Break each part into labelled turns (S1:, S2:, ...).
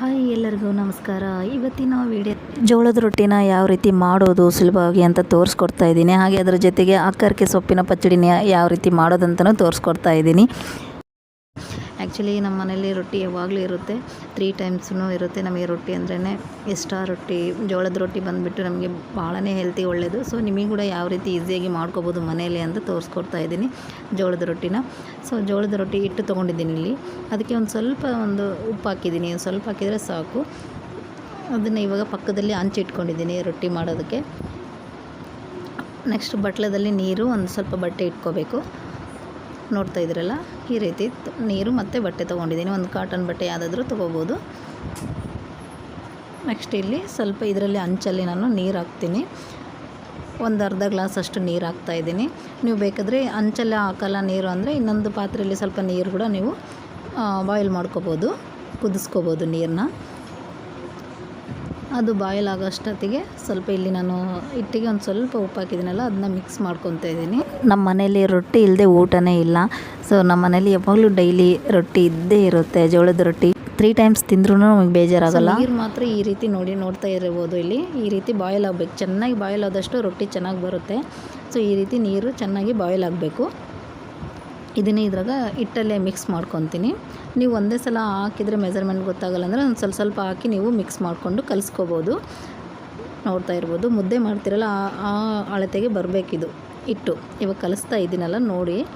S1: Hi ಎಲ್ಲರಿಗೂ ನಮಸ್ಕಾರ. ಇವತ್ತಿನ ವಿಡಿಯೋ ಜೋಳದ ರೊಟ್ಟಿನ ಯಾವ ರೀತಿ ಮಾಡೋದು ಸುಲಭವಾಗಿ ಅಂತ ತೋರಿಸ್ಕೊಡ್ತಾ ಇದ್ದೀನಿ. ಹಾಗೆ ಅದರ ಜೊತೆಗೆ ಅಕ್ಕರ್ಕೆ ಸೊಪ್ಪಿನ ಪಚ್ಚಡಿನ ಯಾವ ರೀತಿ ಮಾಡೋದಂತಲೂ ತೋರಿಸ್ಕೊಡ್ತಾ ಇದ್ದೀನಿ. ಆ್ಯಕ್ಚುಲಿ ನಮ್ಮ ಮನೇಲಿ ರೊಟ್ಟಿ ಯಾವಾಗಲೂ ಇರುತ್ತೆ. ತ್ರೀ ಟೈಮ್ಸೂ ಇರುತ್ತೆ. ನಮಗೆ ರೊಟ್ಟಿ ಅಂದ್ರೇ ಎಷ್ಟ ರೊಟ್ಟಿ, ಜೋಳದ ರೊಟ್ಟಿ ಬಂದುಬಿಟ್ಟು ನಮಗೆ ಭಾಳನೇ ಹೆಲ್ತಿ ಒಳ್ಳೆಯದು ಸೊ ನಿಮಗೆ ಕೂಡ ಯಾವ ರೀತಿ ಈಸಿಯಾಗಿ ಮಾಡ್ಕೋಬೋದು ಮನೆಯಲ್ಲಿ ಅಂತ ತೋರಿಸ್ಕೊಡ್ತಾ ಇದ್ದೀನಿ ಜೋಳದ ರೊಟ್ಟಿನ. ಸೊ ಜೋಳದ ರೊಟ್ಟಿ ಹಿಟ್ಟು ತೊಗೊಂಡಿದ್ದೀನಿ ಇಲ್ಲಿ. ಅದಕ್ಕೆ ಒಂದು ಸ್ವಲ್ಪ ಒಂದು ಉಪ್ಪು ಹಾಕಿದ್ದೀನಿ. ಒಂದು ಸ್ವಲ್ಪ ಹಾಕಿದರೆ ಸಾಕು. ಅದನ್ನು ಇವಾಗ ಪಕ್ಕದಲ್ಲಿ ಹಂಚಿಟ್ಕೊಂಡಿದ್ದೀನಿ ರೊಟ್ಟಿ ಮಾಡೋದಕ್ಕೆ. ನೆಕ್ಸ್ಟ್ ಬಟ್ಲದಲ್ಲಿ ನೀರು ಒಂದು ಸ್ವಲ್ಪ ಬಟ್ಟೆ ಇಟ್ಕೋಬೇಕು. ನೋಡ್ತಾ ಇದ್ದೀರಲ್ಲ ಈ ರೀತಿ ನೀರು ಮತ್ತು ಬಟ್ಟೆ ತೊಗೊಂಡಿದ್ದೀನಿ. ಒಂದು ಕಾಟನ್ ಬಟ್ಟೆ ಯಾವುದಾದ್ರೂ ತೊಗೋಬೋದು. ನೆಕ್ಸ್ಟ್ ಇಲ್ಲಿ ಸ್ವಲ್ಪ ಇದರಲ್ಲಿ ಅಂಚಲ್ಲಿ ನಾನು ನೀರು ಹಾಕ್ತೀನಿ. ಒಂದು ಅರ್ಧ ಗ್ಲಾಸ್ ಅಷ್ಟು ನೀರು ಹಾಕ್ತಾ ಇದ್ದೀನಿ. ನೀವು ಬೇಕಾದರೆ ಹಂಚಲ್ಲಿ ಹಾಕಲ್ಲ ನೀರು ಅಂದರೆ ಇನ್ನೊಂದು ಪಾತ್ರೆಯಲ್ಲಿ ಸ್ವಲ್ಪ ನೀರು ಕೂಡ ನೀವು ಬಾಯ್ಲ್ ಮಾಡ್ಕೋಬೋದು, ಕುದಿಸ್ಕೋಬೋದು ನೀರನ್ನ ಅದು ಬಾಯ್ಲ್ ಆಗೋಷ್ಟೊತ್ತಿಗೆ ಸ್ವಲ್ಪ ಇಲ್ಲಿ ನಾನು ಹಿಟ್ಟಿಗೆ ಒಂದು ಸ್ವಲ್ಪ ಉಪ್ಪು ಹಾಕಿದ್ದೀನಲ್ಲ ಅದನ್ನ ಮಿಕ್ಸ್ ಮಾಡ್ಕೊತಾ ಇದ್ದೀನಿ. ನಮ್ಮ ಮನೇಲಿ ರೊಟ್ಟಿ ಇಲ್ಲದೆ ಊಟನೇ ಇಲ್ಲ. ಸೊ ನಮ್ಮ ಮನೇಲಿ ಯಾವಾಗಲೂ ಡೈಲಿ ರೊಟ್ಟಿ ಇದ್ದೇ ಇರುತ್ತೆ, ಜೋಳದ ರೊಟ್ಟಿ. ತ್ರೀ ಟೈಮ್ಸ್ ತಿಂದ್ರೂ ನಮಗೆ ಬೇಜಾರಾಗಲ್ಲ. ನೀರು ಮಾತ್ರ ಈ ರೀತಿ ನೋಡಿ ನೋಡ್ತಾ ಇರ್ಬೋದು ಇಲ್ಲಿ. ಈ ರೀತಿ ಬಾಯ್ಲ್ ಆಗಬೇಕು ಚೆನ್ನಾಗಿ ಬಾಯ್ಲ್ ಆದಷ್ಟು ರೊಟ್ಟಿ ಚೆನ್ನಾಗಿ ಬರುತ್ತೆ. ಸೊ ಈ ರೀತಿ ನೀರು ಚೆನ್ನಾಗಿ ಬಾಯ್ಲ್ ಆಗಬೇಕು ಇದನ್ನೇ ಇದ್ರಾಗ ಹಿಟ್ಟಲ್ಲೇ ಮಿಕ್ಸ್ ಮಾಡ್ಕೊತೀನಿ. ನೀವು ಒಂದೇ ಸಲ ಹಾಕಿದರೆ ಮೆಜರ್ಮೆಂಟ್ ಗೊತ್ತಾಗಲ್ಲ ಅಂದರೆ ಒಂದು ಸ್ವಲ್ಪ ಸ್ವಲ್ಪ ಹಾಕಿ ನೀವು ಮಿಕ್ಸ್ ಮಾಡಿಕೊಂಡು ಕಲಿಸ್ಕೋಬೋದು. ನೋಡ್ತಾ ಇರ್ಬೋದು. ಮುದ್ದೆ ಮಾಡ್ತಿರಲ್ಲ ಆ- ಅಳತೆಗೆ ಬರಬೇಕಿದು ಹಿಟ್ಟು. ಇವಾಗ ಕಲಿಸ್ತಾ ಇದ್ದೀನಲ್ಲ ನೋಡಿ.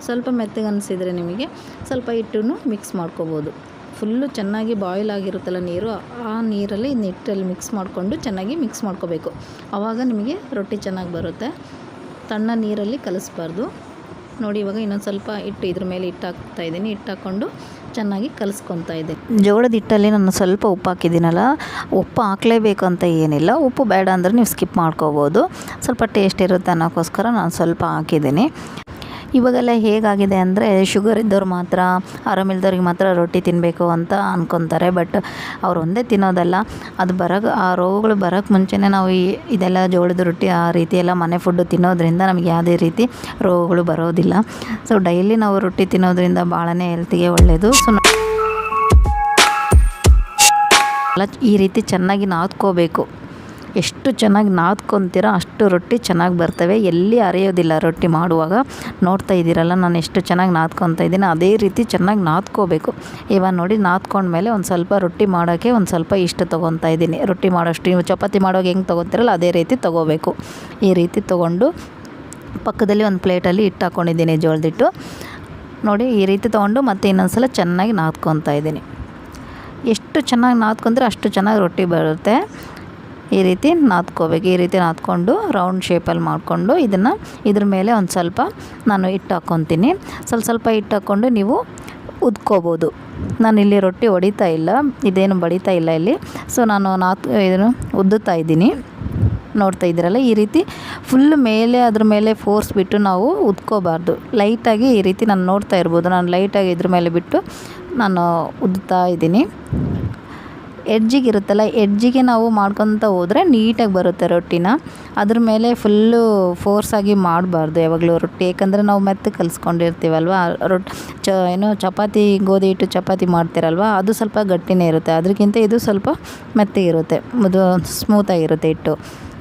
S1: ಸ್ವಲ್ಪ ಮೆತ್ತಗೆ ಅನಿಸಿದರೆ ನಿಮಗೆ ಸ್ವಲ್ಪ ಹಿಟ್ಟನ್ನು ಮಿಕ್ಸ್ ಮಾಡ್ಕೋಬೋದು. ಫುಲ್ಲು ಚೆನ್ನಾಗಿ ಬಾಯ್ಲ್ ಆಗಿರುತ್ತಲ್ಲ ನೀರು, ಆ ನೀರಲ್ಲಿ ಹಿಟ್ಟಲ್ಲಿ ಮಿಕ್ಸ್ ಮಾಡಿಕೊಂಡು ಚೆನ್ನಾಗಿ ಮಿಕ್ಸ್ ಮಾಡ್ಕೋಬೇಕು. ಆವಾಗ ನಿಮಗೆ ರೊಟ್ಟಿ ಚೆನ್ನಾಗಿ ಬರುತ್ತೆ. ತಣ್ಣ ನೀರಲ್ಲಿ ಕಲಿಸ್ಬಾರ್ದು. ನೋಡಿ, ಇವಾಗ ಇನ್ನೊಂದು ಸ್ವಲ್ಪ ಹಿಟ್ಟು ಇದ್ರ ಮೇಲೆ ಹಿಟ್ಟು ಹಾಕ್ತಾ ಇದ್ದೀನಿ. ಹಿಟ್ಟು ಹಾಕ್ಕೊಂಡು ಚೆನ್ನಾಗಿ ಕಲಿಸ್ಕೊತಾ ಇದ್ದೆ ಜೋಳದ ಹಿಟ್ಟಲ್ಲಿ ನಾನು ಸ್ವಲ್ಪ ಉಪ್ಪು ಹಾಕಿದ್ದೀನಲ್ಲ, ಉಪ್ಪು ಹಾಕಲೇಬೇಕು ಅಂತ ಏನಿಲ್ಲ. ಉಪ್ಪು ಬೇಡ ಅಂದರೆ ನೀವು ಸ್ಕಿಪ್ ಮಾಡ್ಕೋಬೋದು. ಸ್ವಲ್ಪ ಟೇಸ್ಟ್ ಇರುತ್ತೆ ಅನ್ನೋಕ್ಕೋಸ್ಕರ ನಾನು ಸ್ವಲ್ಪ ಹಾಕಿದ್ದೀನಿ. ಇವಾಗೆಲ್ಲ ಹೇಗಾಗಿದೆ ಅಂದರೆ ಶುಗರ್ ಇದ್ದವ್ರು ಮಾತ್ರ ಆರಾಮಿಲ್ದವ್ರಿಗೆ ಮಾತ್ರ ರೊಟ್ಟಿ ತಿನ್ನಬೇಕು ಅಂತ ಅಂದ್ಕೊತಾರೆ ಬಟ್ ಅವ್ರು ಒಂದೇ ತಿನ್ನೋದಲ್ಲ. ಅದು ಬರೋಕೆ ಆ ರೋಗಗಳು ಬರೋಕ್ಕೆ ಮುಂಚೆನೇ ನಾವು ಈ ಇದೆಲ್ಲ ಜೋಳದ ರೊಟ್ಟಿ ಆ ರೀತಿ ಎಲ್ಲ ಮನೆ ಫುಡ್ಡು ತಿನ್ನೋದ್ರಿಂದ ನಮಗೆ ಯಾವುದೇ ರೀತಿ ರೋಗಗಳು ಬರೋದಿಲ್ಲ. ಸೊ ಡೈಲಿ ನಾವು ರೊಟ್ಟಿ ತಿನ್ನೋದ್ರಿಂದ ಭಾಳನೇ ಹೆಲ್ತಿಗೆ ಒಳ್ಳೆಯದು ಸೊ ಈ ರೀತಿ ಚೆನ್ನಾಗಿ ನಾದ್ಕೋಬೇಕು. ಎಷ್ಟು ಚೆನ್ನಾಗಿ ನಾದ್ಕೊತೀರ ಅಷ್ಟು ರೊಟ್ಟಿ ಚೆನ್ನಾಗಿ ಬರ್ತವೆ. ಎಲ್ಲಿ ಅರೆಯೋದಿಲ್ಲ ರೊಟ್ಟಿ ಮಾಡುವಾಗ. ನೋಡ್ತಾ ಇದ್ದೀರಲ್ಲ, ನಾನು ಎಷ್ಟು ಚೆನ್ನಾಗಿ ನಾದ್ಕೊತ ಇದ್ದೀನಿ. ಅದೇ ರೀತಿ ಚೆನ್ನಾಗಿ ನಾದ್ಕೋಬೇಕು. ಇವಾಗ ನೋಡಿ, ನಾದ್ಕೊಂಡ್ಮೇಲೆ ಒಂದು ಸ್ವಲ್ಪ ರೊಟ್ಟಿ ಮಾಡೋಕ್ಕೆ ಒಂದು ಸ್ವಲ್ಪ ಇಷ್ಟು ತೊಗೊತಾ ಇದ್ದೀನಿ. ರೊಟ್ಟಿ ಮಾಡೋಷ್ಟು ನೀವು ಚಪಾತಿ ಮಾಡೋಕೆ ಹೆಂಗೆ ತೊಗೊತೀರಲ್ಲ, ಅದೇ ರೀತಿ ತೊಗೋಬೇಕು. ಈ ರೀತಿ ತೊಗೊಂಡು ಪಕ್ಕದಲ್ಲಿ ಒಂದು ಪ್ಲೇಟಲ್ಲಿ ಇಟ್ಟು ಹಾಕ್ಕೊಂಡಿದ್ದೀನಿ ಜೋಳದಿಟ್ಟು. ನೋಡಿ, ಈ ರೀತಿ ತೊಗೊಂಡು ಮತ್ತೆ ಇನ್ನೊಂದು ಸಲ ಚೆನ್ನಾಗಿ ನಾದ್ಕೊತಾ ಇದ್ದೀನಿ. ಎಷ್ಟು ಚೆನ್ನಾಗಿ ನಾದ್ಕೊಂಡ್ರೆ ಅಷ್ಟು ಚೆನ್ನಾಗಿ ರೊಟ್ಟಿ ಬರುತ್ತೆ. ಈ ರೀತಿ ನಾದ್ಕೋಬೇಕು. ಈ ರೀತಿ ನಾದ್ಕೊಂಡು ರೌಂಡ್ ಶೇಪಲ್ಲಿ ಮಾಡಿಕೊಂಡು ಇದನ್ನು ಇದ್ರ ಮೇಲೆ ಒಂದು ಸ್ವಲ್ಪ ನಾನು ಹಿಟ್ಟು ಹಾಕ್ಕೊತೀನಿ ಸ್ವಲ್ಪ ಸ್ವಲ್ಪ ಹಿಟ್ಟು ಹಾಕ್ಕೊಂಡು ನೀವು ಉದ್ಕೋಬೋದು. ನಾನು ಇಲ್ಲಿ ರೊಟ್ಟಿ ಹೊಡಿತಾ ಇಲ್ಲ. ಇದೇನು ಬಡಿತಾ ಇಲ್ಲ ಇಲ್ಲಿ. ಸೊ ನಾನು ನಾತ್ ಇದನ್ನು ಉದ್ದುತ್ತಾ ಇದ್ದೀನಿ. ನೋಡ್ತಾ ಇದ್ದೀರಲ್ಲ, ಈ ರೀತಿ ಫುಲ್ ಮೇಲೆ ಅದ್ರ ಮೇಲೆ ಫೋರ್ಸ್ ಬಿಟ್ಟು ನಾವು ಉದ್ಕೋಬಾರ್ದು. ಲೈಟಾಗಿ ಈ ರೀತಿ ನಾನು ನೋಡ್ತಾ ಇರ್ಬೋದು. ನಾನು ಲೈಟಾಗಿ ಇದ್ರ ಮೇಲೆ ಬಿಟ್ಟು ನಾನು ಉದ್ದುತ್ತಾ ಇದ್ದೀನಿ. ಎಡ್ಜಿಗೆ ಇರುತ್ತಲ್ಲ ಎಡ್ಜಿಗೆ ನಾವು ಮಾಡ್ಕೊತ ಹೋದರೆ ನೀಟಾಗಿ ಬರುತ್ತೆ ರೊಟ್ಟಿನ. ಅದ್ರ ಮೇಲೆ ಫುಲ್ಲು ಫೋರ್ಸಾಗಿ ಮಾಡಬಾರ್ದು ಯಾವಾಗಲೂ ರೊಟ್ಟಿ ಏಕೆಂದರೆ ನಾವು ಮೆತ್ತ ಕಲಿಸ್ಕೊಂಡಿರ್ತೀವಲ್ವ? ರೊಟ್ಟಿ ಚ, ಏನು ಚಪಾತಿ, ಗೋಧಿ ಹಿಟ್ಟು ಚಪಾತಿ ಮಾಡ್ತೀರಲ್ವ? ಅದು ಸ್ವಲ್ಪ ಗಟ್ಟಿನೇ ಇರುತ್ತೆ. ಅದಕ್ಕಿಂತ ಇದು ಸ್ವಲ್ಪ ಮೆತ್ತಗಿರುತ್ತೆ ಅದು ಸ್ಮೂತಾಗಿರುತ್ತೆ ಹಿಟ್ಟು.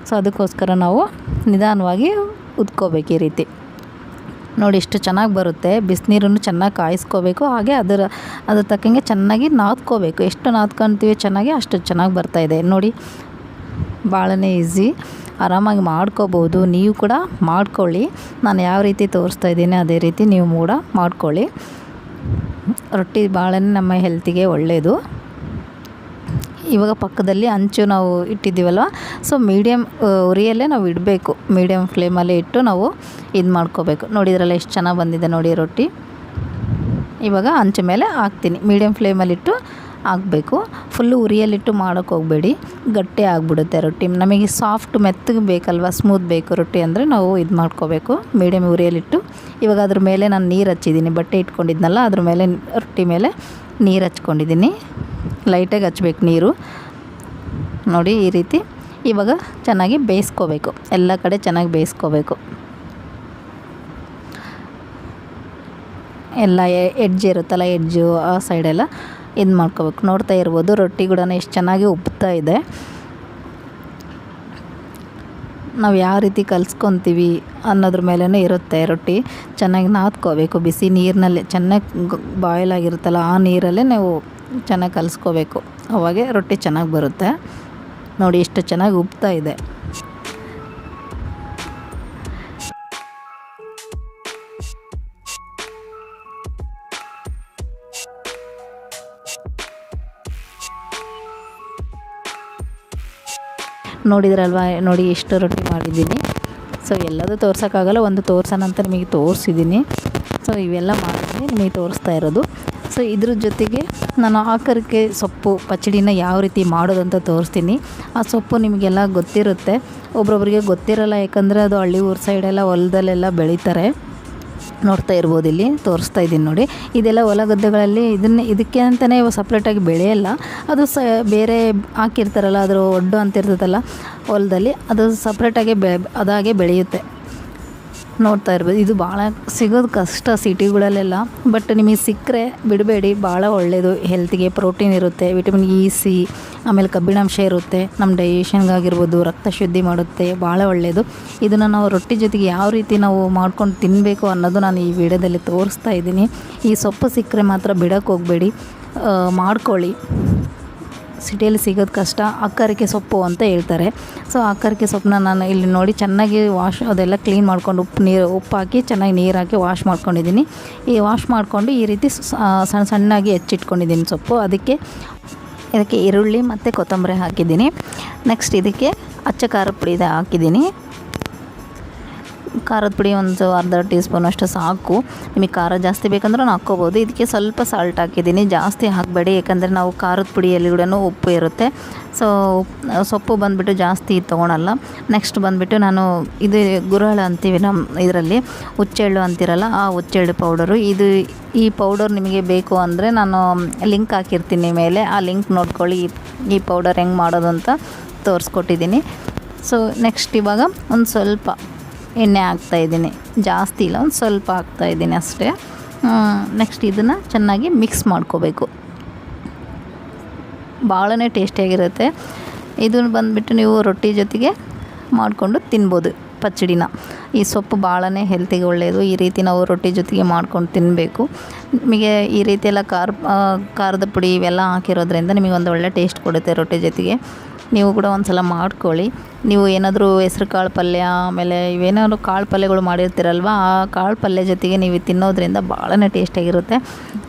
S1: ಸೊ ಅದಕ್ಕೋಸ್ಕರ ನಾವು ನಿಧಾನವಾಗಿ ಉದ್ಕೋಬೇಕು ಈ ರೀತಿ. ನೋಡಿ ಎಷ್ಟು ಚೆನ್ನಾಗಿ ಬರುತ್ತೆ. ಬಿಸಿನೀರನ್ನು ಚೆನ್ನಾಗಿ ಕಾಯಿಸ್ಕೋಬೇಕು. ಹಾಗೆ ಅದರ, ಅದ್ರ ತಕ್ಕಂಗೆ ಚೆನ್ನಾಗಿ ನಾದ್ಕೋಬೇಕು. ಎಷ್ಟು ನಾದ್ಕೊತೀವಿ ಚೆನ್ನಾಗಿ ಅಷ್ಟು ಚೆನ್ನಾಗಿ ಬರ್ತಾಯಿದೆ ನೋಡಿ ಭಾಳನೇ ಈಸಿ. ಆರಾಮಾಗಿ ಮಾಡ್ಕೋಬೋದು ನೀವು ಕೂಡ ಮಾಡ್ಕೊಳ್ಳಿ. ನಾನು ಯಾವ ರೀತಿ ತೋರಿಸ್ತಾ ಇದ್ದೀನಿ ಅದೇ ರೀತಿ ನೀವು ಕೂಡ ಮಾಡ್ಕೊಳ್ಳಿ. ರೊಟ್ಟಿ ಭಾಳನೇ ನಮ್ಮ ಹೆಲ್ತಿಗೆ ಒಳ್ಳೆಯದು ಇವಾಗ ಪಕ್ಕದಲ್ಲಿ ಅಂಚು ನಾವು ಇಟ್ಟಿದ್ದೀವಲ್ವ? ಸೊ ಮೀಡಿಯಮ್ ಉರಿಯಲ್ಲೇ ನಾವು ಇಡಬೇಕು. ಮೀಡಿಯಮ್ ಫ್ಲೇಮಲ್ಲೇ ಇಟ್ಟು ನಾವು ಇದು ಮಾಡ್ಕೋಬೇಕು. ನೋಡಿದ್ರಲ್ಲ ಎಷ್ಟು ಚೆನ್ನಾಗಿ ಬಂದಿದೆ ನೋಡಿ ರೊಟ್ಟಿ. ಇವಾಗ ಅಂಚು ಮೇಲೆ ಹಾಕ್ತೀನಿ. ಮೀಡಿಯಮ್ ಫ್ಲೇಮಲ್ಲಿಟ್ಟು ಹಾಕಬೇಕು. ಫುಲ್ಲು ಉರಿಯಲ್ಲಿಟ್ಟು ಮಾಡೋಕ್ಕೆ ಹೋಗಬೇಡಿ. ಗಟ್ಟಿ ಆಗಿಬಿಡುತ್ತೆ ರೊಟ್ಟಿ. ನಮಗೆ ಸಾಫ್ಟ್ ಮೆತ್ತಗೆ ಬೇಕಲ್ವ? ಸ್ಮೂತ್ ಬೇಕು ರೊಟ್ಟಿ ಅಂದರೆ ನಾವು ಇದು ಮಾಡ್ಕೋಬೇಕು. ಮೀಡಿಯಮ್ ಉರಿಯಲ್ಲಿಟ್ಟು ಇವಾಗ ಅದ್ರ ಮೇಲೆ ನಾನು ನೀರು ಹಚ್ಚಿದ್ದೀನಿ. ಬಟ್ಟೆ ಇಟ್ಕೊಂಡಿದ್ನಲ್ಲ, ಅದ್ರ ಮೇಲೆ ರೊಟ್ಟಿ ಮೇಲೆ ನೀರು ಹಚ್ಕೊಂಡಿದ್ದೀನಿ. ಲೈಟಾಗಿ ಹಚ್ಬೇಕು ನೀರು. ನೋಡಿ ಈ ರೀತಿ. ಇವಾಗ ಚೆನ್ನಾಗಿ ಬೇಯಿಸ್ಕೋಬೇಕು. ಎಲ್ಲ ಕಡೆ ಚೆನ್ನಾಗಿ ಬೇಯಿಸ್ಕೋಬೇಕು. ಎಲ್ಲ ಎಡ್ಜ್ ಇರುತ್ತಲ್ಲ ಎಡ್ಜು ಆ ಸೈಡೆಲ್ಲ ಇದು ಮಾಡ್ಕೋಬೇಕು. ನೋಡ್ತಾ ಇರ್ಬೋದು, ರೊಟ್ಟಿ ಕೂಡ ಎಷ್ಟು ಚೆನ್ನಾಗಿ ಉಬ್ತಾ ಇದೆ. ನಾವು ಯಾವ ರೀತಿ ಕಲಿಸ್ಕೊತೀವಿ ಅನ್ನೋದ್ರ ಮೇಲೇ ಇರುತ್ತೆ ರೊಟ್ಟಿ. ಚೆನ್ನಾಗಿ ನಾದ್ಕೋಬೇಕು. ಬಿಸಿ ನೀರಿನಲ್ಲಿ, ಚೆನ್ನಾಗಿ ಬಾಯ್ಲ್ ಆಗಿರುತ್ತಲ್ಲ, ಆ ನೀರಲ್ಲೇ ನಾವು ಚೆನ್ನಾಗಿ ಕಲಿಸ್ಕೋಬೇಕು. ಅವಾಗೆ ರೊಟ್ಟಿ ಚೆನ್ನಾಗಿ ಬರುತ್ತೆ. ನೋಡಿ ಎಷ್ಟು ಚೆನ್ನಾಗಿ ಉಬ್ತಾ ಇದೆ. ನೋಡಿದ್ರಲ್ವಾ? ನೋಡಿ ಎಷ್ಟು ರೊಟ್ಟಿ ಮಾಡಿದ್ದೀನಿ. ಸೊ, ಎಲ್ಲದೂ ತೋರ್ಸೋಕ್ಕಾಗಲ್ಲ, ಒಂದು ತೋರ್ಸೋಣ ಅಂತ ನಿಮಗೆ ತೋರಿಸಿದ್ದೀನಿ. ಸೊ, ಇವೆಲ್ಲ ಮಾಡಿದ್ದೀನಿ ನಿಮಗೆ ತೋರಿಸ್ತಾ ಇರೋದು. ಸೊ, ಇದ್ರ ಜೊತೆಗೆ ನಾನು ಆಕರಕ್ಕೆ ಸೊಪ್ಪು, ಪಚಡಿನ ಯಾವ ರೀತಿ ಮಾಡೋದಂತ ತೋರಿಸ್ತೀನಿ. ಆ ಸೊಪ್ಪು ನಿಮಗೆಲ್ಲ ಗೊತ್ತಿರುತ್ತೆ. ಒಬ್ರೊಬ್ರಿಗೆ ಗೊತ್ತಿರಲ್ಲ, ಯಾಕಂದರೆ ಅದು ಹಳ್ಳಿ ಊರು ಸೈಡೆಲ್ಲ ಹೊಲದಲ್ಲೆಲ್ಲ ಬೆಳೀತಾರೆ. ನೋಡ್ತಾ ಇರ್ಬೋದು ಇಲ್ಲಿ, ತೋರಿಸ್ತಾ ಇದ್ದೀನಿ ನೋಡಿ. ಇದೆಲ್ಲ ಹೊಲ ಗದ್ದೆಗಳಲ್ಲಿ ಇದನ್ನೇ, ಇದಕ್ಕೆ ಅಂತಲೇ ಸಪ್ರೇಟಾಗಿ ಬೆಳೆಯಲ್ಲ. ಅದು ಸ, ಬೇರೆ ಹಾಕಿರ್ತಾರಲ್ಲ, ಅದ್ರ ಒಡ್ಡು ಅಂತಿರ್ತದಲ್ಲ ಹೊಲದಲ್ಲಿ ಅದು ಸಪ್ರೇಟಾಗಿ ಬೆ, ಅದಾಗೆ ಬೆಳೆಯುತ್ತೆ. ನೋಡ್ತಾ ಇರ್ಬೋದು. ಇದು ಭಾಳ ಸಿಗೋದು ಕಷ್ಟ ಸಿಟಿಗಳಲ್ಲೆಲ್ಲ. ಬಟ್ ನಿಮಗೆ ಸಿಕ್ಕರೆ ಬಿಡಬೇಡಿ. ಭಾಳ ಒಳ್ಳೆಯದು ಹೆಲ್ತಿಗೆ ಪ್ರೋಟೀನ್ ಇರುತ್ತೆ. ವಿಟಮಿನ್ ಇ ಸಿ ಆಮೇಲೆ ಕಬ್ಬಿಣಾಂಶ ಇರುತ್ತೆ. ನಮ್ಮ ಡೈಜೇಷನ್ಗಾಗಿರ್ಬೋದು ರಕ್ತ ಶುದ್ಧಿ ಮಾಡುತ್ತೆ. ಭಾಳ ಒಳ್ಳೆಯದು ಇದನ್ನು ನಾವು ರೊಟ್ಟಿ ಜೊತೆಗೆ ಯಾವ ರೀತಿ ನಾವು ಮಾಡ್ಕೊಂಡು ತಿನ್ನಬೇಕು ಅನ್ನೋದು ನಾನು ಈ ವಿಡಿಯೋದಲ್ಲಿ ತೋರಿಸ್ತಾ ಇದ್ದೀನಿ. ಈ ಸೊಪ್ಪು ಸಿಕ್ಕರೆ ಮಾತ್ರ ಬಿಡೋಕ್ಕೆ ಹೋಗಬೇಡಿ. ಮಾಡ್ಕೊಳ್ಳಿ. ಸಿಟಿಯಲ್ಲಿ ಸಿಗೋದು ಕಷ್ಟ ಅಕ್ಕರಿಕೆ ಸೊಪ್ಪು ಅಂತ ಹೇಳ್ತಾರೆ. ಸೊ ಅಕ್ಕರಿಕೆ ಸೊಪ್ಪನ್ನ ನಾನು ಇಲ್ಲಿ ನೋಡಿ ಚೆನ್ನಾಗಿ ವಾಶ್ ಅದೆಲ್ಲ ಕ್ಲೀನ್ ಮಾಡ್ಕೊಂಡು ಉಪ್ಪು ನೀರು, ಉಪ್ಪು ಹಾಕಿ ಚೆನ್ನಾಗಿ ನೀರು ಹಾಕಿ ವಾಶ್ ಮಾಡ್ಕೊಂಡಿದ್ದೀನಿ. ಈ ವಾಶ್ ಮಾಡಿಕೊಂಡು ಈ ರೀತಿ ಸಣ್ಣ ಸಣ್ಣಾಗಿ ಹೆಚ್ಚಿಟ್ಕೊಂಡಿದ್ದೀನಿ ಸೊಪ್ಪು. ಅದಕ್ಕೆ ಇದಕ್ಕೆ ಈರುಳ್ಳಿ ಮತ್ತು ಕೊತ್ತಂಬರಿ ಹಾಕಿದ್ದೀನಿ. ನೆಕ್ಸ್ಟ್ ಇದಕ್ಕೆ ಅಚ್ಚ ಖಾರ ಪುಡಿ ಹಾಕಿದ್ದೀನಿ. ಖಾರದ ಪುಡಿ ಒಂದು ಅರ್ಧ ಟೀ ಸ್ಪೂನ್ ಅಷ್ಟು ಸಾಕು. ನಿಮಗೆ ಖಾರ ಜಾಸ್ತಿ ಬೇಕಂದ್ರೆ ಹಾಕ್ಕೋಬೋದು. ಇದಕ್ಕೆ ಸ್ವಲ್ಪ ಸಾಲ್ಟ್ ಹಾಕಿದ್ದೀನಿ. ಜಾಸ್ತಿ ಹಾಕಬೇಡಿ, ಯಾಕಂದರೆ ನಾವು ಖಾರದ ಪುಡಿಯಲ್ಲಿ ಕೂಡ ಉಪ್ಪು ಇರುತ್ತೆ. ಸೊ ಸೊಪ್ಪು ಬಂದುಬಿಟ್ಟು ಜಾಸ್ತಿ ತೊಗೊಳಲ್ಲ. ನೆಕ್ಸ್ಟ್ ಬಂದುಬಿಟ್ಟು ನಾನು ಇದು ಗುರಳ ಅಂತೀವಿ ನಮ್ಮ ಇದರಲ್ಲಿ, ಹುಚ್ಚೆಳ್ಳು ಅಂತಿರಲ್ಲ, ಆ ಹುಚ್ಚೆಳ್ಳು ಪೌಡರು. ಇದು ಈ ಪೌಡರ್ ನಿಮಗೆ ಬೇಕು ಅಂದರೆ ನಾನು ಲಿಂಕ್ ಹಾಕಿರ್ತೀನಿ ಮೇಲೆ. ಆ ಲಿಂಕ್ ನೋಡ್ಕೊಳ್ಳಿ, ಈ ಪೌಡರ್ ಹೆಂಗೆ ಮಾಡೋದು ಅಂತ ತೋರಿಸ್ಕೊಟ್ಟಿದ್ದೀನಿ. ಸೊ ನೆಕ್ಸ್ಟ್ ಇವಾಗ ಒಂದು ಸ್ವಲ್ಪ ಎಣ್ಣೆ ಹಾಕ್ತಾಯಿದ್ದೀನಿ ಜಾಸ್ತಿ ಇಲ್ಲ, ಒಂದು ಸ್ವಲ್ಪ ಹಾಕ್ತಾಯಿದ್ದೀನಿ ಅಷ್ಟೇ. ನೆಕ್ಸ್ಟ್ ಇದನ್ನು ಚೆನ್ನಾಗಿ ಮಿಕ್ಸ್ ಮಾಡ್ಕೋಬೇಕು. ಭಾಳನೇ ಟೇಸ್ಟಿಯಾಗಿರುತ್ತೆ ಇದನ್ನು ಬಂದುಬಿಟ್ಟು ನೀವು ರೊಟ್ಟಿ ಜೊತೆಗೆ ಮಾಡಿಕೊಂಡು ತಿನ್ಬೋದು ಪಚ್ಚಡಿನ ಈ ಸೊಪ್ಪು ಭಾಳನೇ ಹೆಲ್ತಿಗೆ ಒಳ್ಳೆಯದು ಈ ರೀತಿ ನಾವು ರೊಟ್ಟಿ ಜೊತೆಗೆ ಮಾಡ್ಕೊಂಡು ತಿನ್ನಬೇಕು ನಿಮಗೆ ಈ ರೀತಿ ಎಲ್ಲ ಖಾರ ಖಾರದ ಪುಡಿ ಇವೆಲ್ಲ ಹಾಕಿರೋದ್ರಿಂದ ನಿಮಗೆ ಒಂದು ಒಳ್ಳೆ ಟೇಸ್ಟ್ ಕೊಡುತ್ತೆ ರೊಟ್ಟಿ ಜೊತೆಗೆ. ನೀವು ಕೂಡ ಒಂದು ಸಲ ಮಾಡ್ಕೊಳ್ಳಿ. ನೀವು ಏನಾದರೂ ಹೆಸ್ರು ಕಾಳು ಪಲ್ಯ, ಆಮೇಲೆ ಇವೇನಾದ್ರು ಕಾಳು ಪಲ್ಯಗಳು ಮಾಡಿರ್ತೀರಲ್ವ, ಆ ಕಾಳು ಪಲ್ಯ ಜೊತೆಗೆ ನೀವು ತಿನ್ನೋದ್ರಿಂದ ಭಾಳನೇ ಟೇಸ್ಟಾಗಿರುತ್ತೆ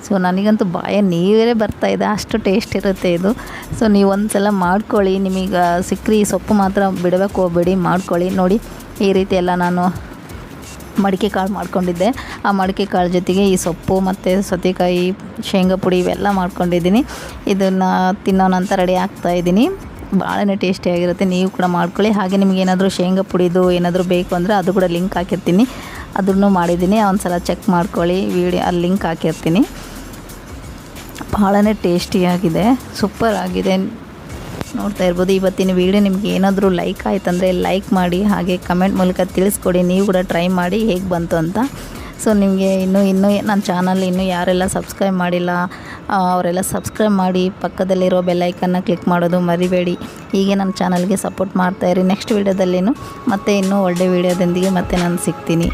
S1: ಸೊ, ನನಗಂತೂ ಬಾಯ ನೀರೇ ಬರ್ತಾಯಿದೆ ಅಷ್ಟು ಟೇಸ್ಟ್ ಇರುತ್ತೆ ಇದು. ಸೊ, ನೀವು ಒಂದು ಸಲ ಮಾಡ್ಕೊಳ್ಳಿ. ನಿಮಗೆ ಸಿಕ್ಕರೆ ಸೊಪ್ಪು ಮಾತ್ರ ಬಿಡಬೇಕು ಹೋಗ್ಬೇಡಿ ಮಾಡ್ಕೊಳ್ಳಿ. ನೋಡಿ ಈ ರೀತಿ ಎಲ್ಲ ನಾನು ಮಡಿಕೆ ಕಾಳು ಮಾಡ್ಕೊಂಡಿದ್ದೆ. ಆ ಮಡಿಕೆ ಕಾಳು ಜೊತೆಗೆ ಈ ಸೊಪ್ಪು ಮತ್ತು ಸೌತೆಕಾಯಿ, ಶೇಂಗಾ ಪುಡಿ ಇವೆಲ್ಲ ಮಾಡ್ಕೊಂಡಿದ್ದೀನಿ. ಇದನ್ನು ತಿನ್ನೋ ನಂತರ ರೆಡಿ ಆಗ್ತಾಯಿದ್ದೀನಿ ಭಾಳನೇ ಟೇಸ್ಟಿಯಾಗಿರುತ್ತೆ ನೀವು ಕೂಡ ಮಾಡ್ಕೊಳ್ಳಿ. ಹಾಗೆ ನಿಮ್ಗೆ ಏನಾದರೂ ಶೇಂಗಾ ಪುಡಿದು ಏನಾದರೂ ಬೇಕು ಅಂದರೆ ಅದು ಕೂಡ ಲಿಂಕ್ ಹಾಕಿರ್ತೀನಿ. ಅದನ್ನು ಮಾಡಿದ್ದೀನಿ. ಒಂದು ಸಲ ಚೆಕ್ ಮಾಡ್ಕೊಳ್ಳಿ. ವೀಡಿಯೋ ಅಲ್ಲಿ ಲಿಂಕ್ ಹಾಕಿರ್ತೀನಿ. ಭಾಳನೇ ಟೇಸ್ಟಿಯಾಗಿದೆ ಸೂಪರ್ ಆಗಿದೆ. ನೋಡ್ತಾ ಇರ್ಬೋದು. ಇವತ್ತಿನ ವಿಡಿಯೋ ನಿಮಗೆ ಏನಾದರೂ ಲೈಕ್ ಆಯ್ತಂದರೆ ಲೈಕ್ ಮಾಡಿ, ಹಾಗೆ ಕಮೆಂಟ್ ಮೂಲಕ ತಿಳಿಸ್ಕೊಡಿ. ನೀವು ಕೂಡ ಟ್ರೈ ಮಾಡಿ ಹೇಗೆ ಬಂತು ಅಂತ. ಸೊ ನಿಮಗೆ ಇನ್ನೂ ಇನ್ನೂ ನನ್ನ ಚಾನಲ್ ಇನ್ನೂ ಯಾರೆಲ್ಲ ಸಬ್ಸ್ಕ್ರೈಬ್ ಮಾಡಿಲ್ಲ ಅವರೆಲ್ಲ ಸಬ್ಸ್ಕ್ರೈಬ್ ಮಾಡಿ ಪಕ್ಕದಲ್ಲಿರೋ ಬೆಲ್ಲೈಕನ್ನ ಕ್ಲಿಕ್ ಮಾಡೋದು ಮರಿಬೇಡಿ. ಹೀಗೆ ನನ್ನ ಚಾನಲ್ಗೆ ಸಪೋರ್ಟ್ ಮಾಡ್ತಾಯಿರಿ ನೆಕ್ಸ್ಟ್ ವೀಡಿಯೋದಲ್ಲಿನೂ ಮತ್ತೆ ಇನ್ನೂ ಒಳ್ಳೆ ವೀಡಿಯೋದೊಂದಿಗೆ ಮತ್ತೆ ನಾನು ಸಿಗ್ತೀನಿ.